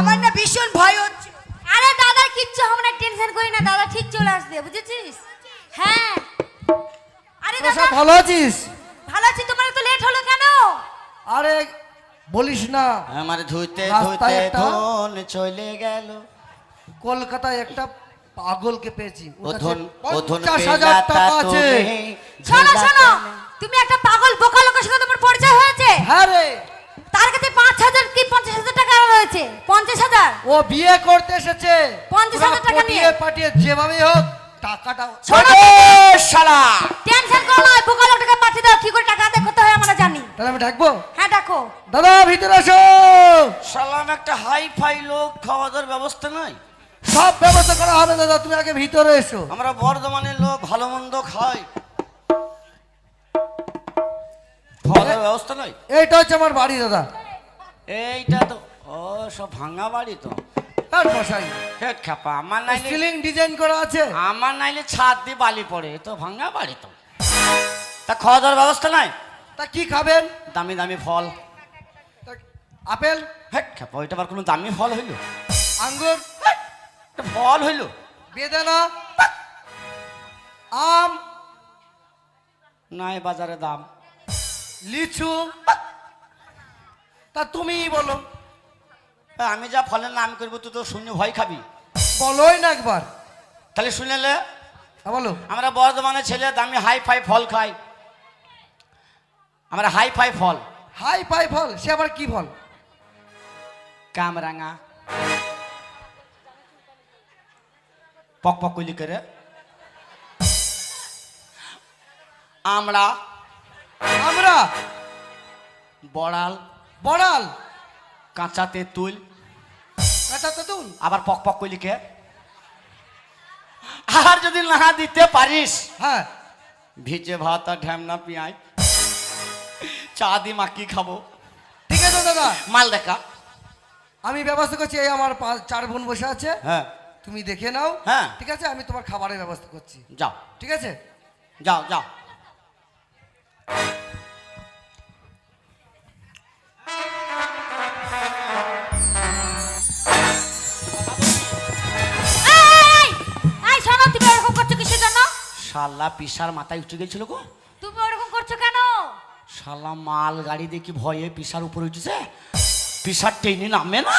আমার না ভীষণ ভয় হচ্ছে। আরে দাদার কিচ্ছু হবে না টেনশন করি না। দাদা ঠিক চলে আসবে বুঝেছিস? হ্যাঁ। আরে দাদা। ভালো আছিস? ভালো আছি তোমার তো লেট হলো কেন? আরে বলিস না। আমার ধুইতে ধুইতে ধন চলে গেল। কলকাতায় একটা পাগলকে পেয়েছি। ওর ও কাছে ধন পঞ্চাশ হাজার টাকা আছে। শোনো শোনো তুমি একটা পাগল বোকা লোকের সাথে তোমার পরিচয় হয়েছে? হ্যাঁ রে। তার কাছে পাঁচ হাজার কি পঞ্চাশ হাজার টাকা রয়েছে? পঞ্চাশ হাজার? ও বিয়ে করতে এসেছে। পঞ্চাশ হাজার টাকা নিয়ে। পাঠিয়ে যেভাবে হোক টাকাটা শোনো। শালা। টেনশন করো না বোকা লোকটাকে পাঠিয়ে দাও কি করে টাকা আদায় করতে হয় আমরা জানি। তাহলে আমি ডাকবো হ্যাঁ দাদা ভিতরে আসো শালাম একটা হাই ফাই লোক খাওয়া দাওয়ার ব্যবস্থা নাই? সব ব্যবস্থা করা হবে দাদা তুমি আগে ভিতরে এসো। আমরা বর্ধমানের লোক ভালো মন্দ খাই। খাওয়া দাওয়ার ব্যবস্থা নাই? এইটা হচ্ছে আমার বাড়ি দাদা। এইটা তো ও সব ভাঙা বাড়ি তো। আর মশাই হেট খাপা আমার নাইলে সিলিং ডিজাইন করা আছে? আমার নাইলে ছাদ দিয়ে বালি পড়ে তো ভাঙা বাড়ি তো। তা খাওয়া দাওয়ার ব্যবস্থা নাই? তা কি খাবেন? দামি দামি ফল। আপেল? হেট খাপা ওইটা আবার কোনো দামি ফল হইল? আঙ্গুর? ফল হইল। বেদানা আম। নাই বাজারে দাম। লিচু। তা তুমি বলো। আমি যা ফলের নাম করব তুই তো শূন্য ভয় খাবি। বলোই না একবার। তাহলে শুনেলে? বলো। আমরা বর্ধমানের ছেলে দামি হাই ফাই ফল খাই। আমরা হাই ফাই ফল। হাই ফাই ফল সে আবার কি ফল? কামরাঙা। পক পক কইলি করে আমরা আমরা বড়াল বড়াল কাঁচা তেঁতুল কাঁচা তেঁতুল আবার পক পক কইলি কে আর যদি না দিতে পারিস হ্যাঁ ভিজে ভাত আর ঢ্যামনা পিঁয়াজ চা দি মাকি খাব ঠিক আছে দাদা মাল দেখা আমি ব্যবস্থা করছি এই আমার পাঁচ- চার বোন বসে আছে। হ্যাঁ তুমি দেখে নাও। হ্যাঁ। ঠিক আছে? আমি তোমার খাবারের ব্যবস্থা করছি। যাও। ঠিক আছে? যাও যাও। শালা পিসার মাথায় উঠে গেছিল গো। তুমি ওরকম করছ কেন? শালা মাল গাড়ি দেখি ভয়ে পিসার উপরে উঠেছে। পিসার টেনে নামে না?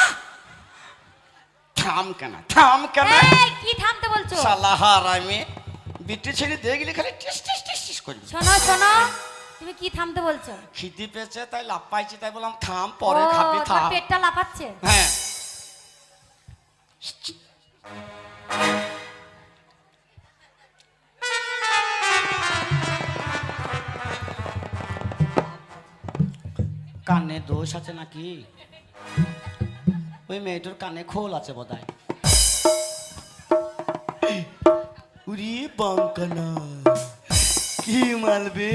থাম কেন? থাম কেন? এই কি থামতে বলছো? শালা হার আমি বিটি ছেড়ে দিয়ে গেলে খালি টিস টিস টিস টিস করবি। শোনো শোনো তুমি কি থামতে বলছো? খিদি পেয়েছে তাই লাভ পাইছি তাই বললাম থাম পরে খাবি থাম। পেটটা লাফাচ্ছে? হ্যাঁ। কানে দোষ আছে নাকি? ওই মেয়েটার কানে খোল আছে বোধহয়। উরি বাঙ্কানা কি মালবে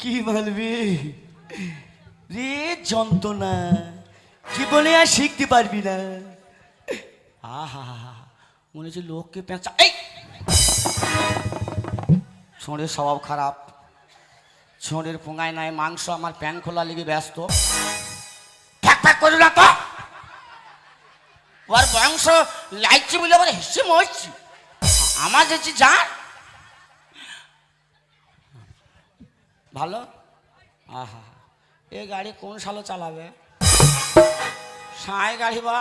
কি মালবে রে যন্ত্রণা জীবনে আর শিখতে পারবি না। আহা মনে হচ্ছে লোককে পেঁচা এই! স্বভাব খারাপ। ছোঁড়ের পোঙায় নাই, মাংস আমার প্যান খোলা লেগে ব্যস্ত। ফ্যাক করু না তো। ওর বংশ লাইছি বলে আবার হেসে মরছি। আমার যেছি যান ভালো? আহা, এ গাড়ি কোন সালো চালাবে? সাঁই গাড়ি বা।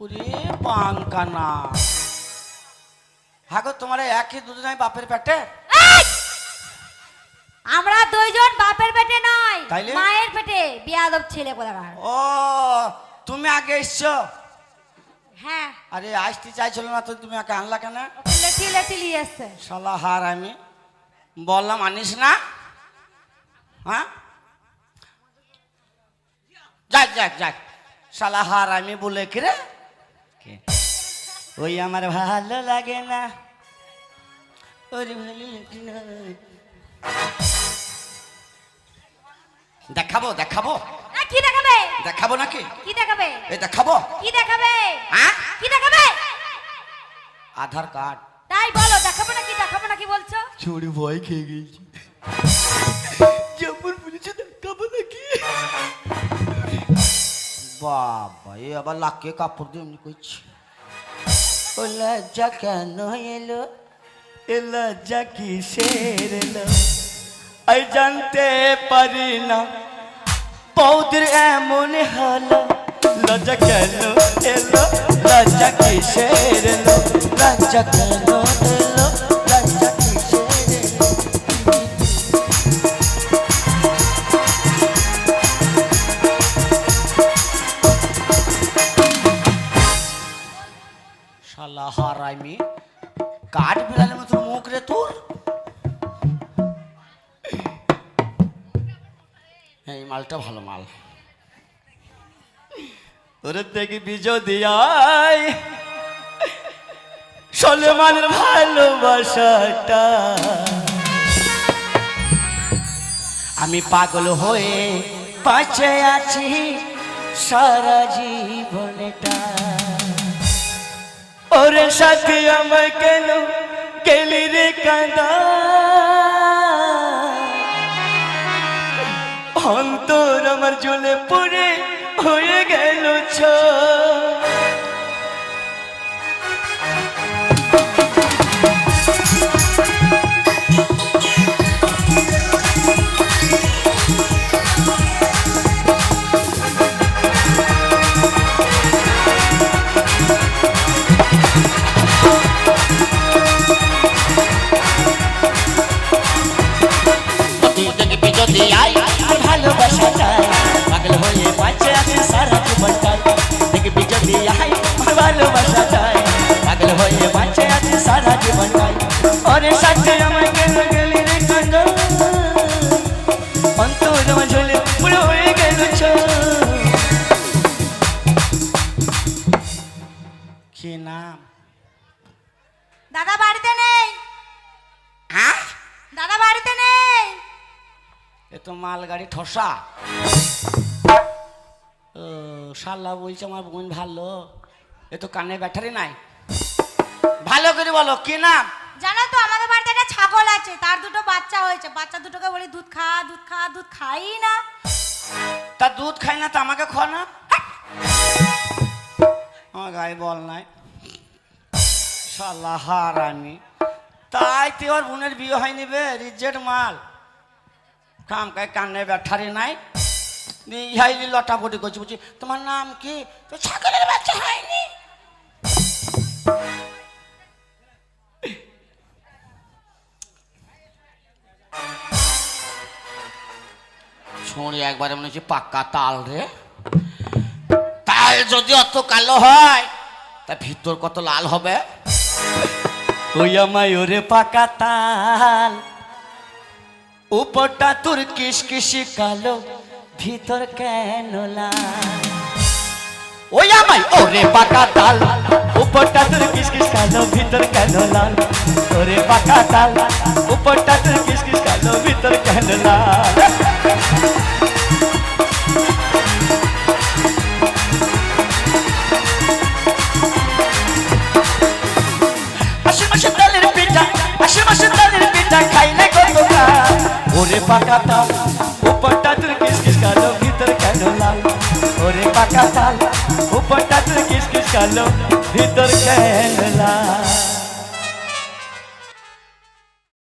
ওরে পাঙ্কানা হ্যাঁ গো তোমার একই দুজনাই বাপের এই! আমরা দুইজন বাপের পেটে নয়? মায়ের পেটে। বিয়াদব ছেলে কোথাকার? ও তুমি আগে এসছো? হ্যাঁ। আরে আসতে চাইছিল না তো তুমি আগে আনলা কেন? লেচি লেচি নিয়ে এসছে। শালা হার আমি। বললাম আনিস না? হ্যাঁ? যাক যাক যাক। শালা হার আমি বলে কি রে? কে? ওই আমার ভালো লাগে না। ওরে ভালো লাগে না। দেখাবো দেখাবো। কি দেখাবে? দেখাবো নাকি? কি দেখাবে? এই দেখাবো। কি দেখাবে? হ্যাঁ কি দেখাবে? আধার কার্ড। তাই বলো দেখাবো না কি দেখাবো না কি বলছো? চোরে ভয় খেয়ে গেছি। যেমন বলেছে দেখাবো নাকি? বাবা এ আবার লাকে কাপড় দিয়ে এমনি করছি। ও লজ্জা কেন এলো? এ লজ্জা কিসের এলো? আই জানতে পারি না। বৌদির এমন হলো। লজ্জা কেন এলো? লজ্জা কিসের এলো? লজ্জা কেন এলো? লজ্জা কিসের শালা হারাইমি কাঠ বিড়ালের মালটা ভালো মাল। ওরে দেখি বিজয় দিয়াই সলমানের ভালোবাসাটা। আমি পাগল হয়ে পাশে আছি সারা জীবনটা। ওরে সাথে, আমায় কেন গেলি রে কাঁদা? অন্তর আমার জ্বলে পড়ে হয়ে গেল ছ। হয়ে বাঁচে আছে সারা জীবনটাই দেখবি যদি আই ভালোবাসা চাই পাগল হয়ে বাঁচে আছে সারা জীবনটাই ওরে সাথে আমায় কেন গেলি রে কান্দ অন্তর ঝোলে পুরো হয়ে গেল কি নাম দাদা বাড়িতে নেই হ্যাঁ দাদা বাড়িতে নেই এ তো মালগাড়ি ঠসা শাল্লা বলছে আমার বোন ভালো। এ তো কানে ব্যাটারি নাই। ভালো করে বলো কি নাম? জানো তো আমাদের বাড়িতে একটা ছাগল আছে তার দুটো বাচ্চা হয়েছে। বাচ্চা দুটোকে বলি দুধ খা দুধ খা দুধ খাই না। তা দুধ খাই না তা আমাকে খাও না? আমার গায়ে বল নাই। শাল্লা হারামি। তাই তো ওর বোনের বিয়ে হয়নি বে রিজেট মাল। কাম কায় কানে ব্যাটারি নাই। ইহাইলি লটা বটি করছি বলছি তোমার নাম কি? ছাগলের বাচ্চা হয়নি। একবারে মনে হচ্ছে পাক্কা তাল রে। তাল যদি অত কালো হয়, তা ভিতর কত লাল হবে? ওরে পাকা তাল। উপরটা তোর কিসকিসি কালো। ভিতর কেন ওই আমায়, ওরে পাকা তাল। উপরটা তোর কিসকিস কালো ভিতর কেন লাল? ওরে পাকা তাল। উপরটা তোর কিসকিস কালো ভিতর কেন লাল? মাসে তালের পিঠা খাইলে কত ওরে পাকা তাল ওরে পাকা তাল উপরটা তুই কিস কিস কালো ভিতর খেলা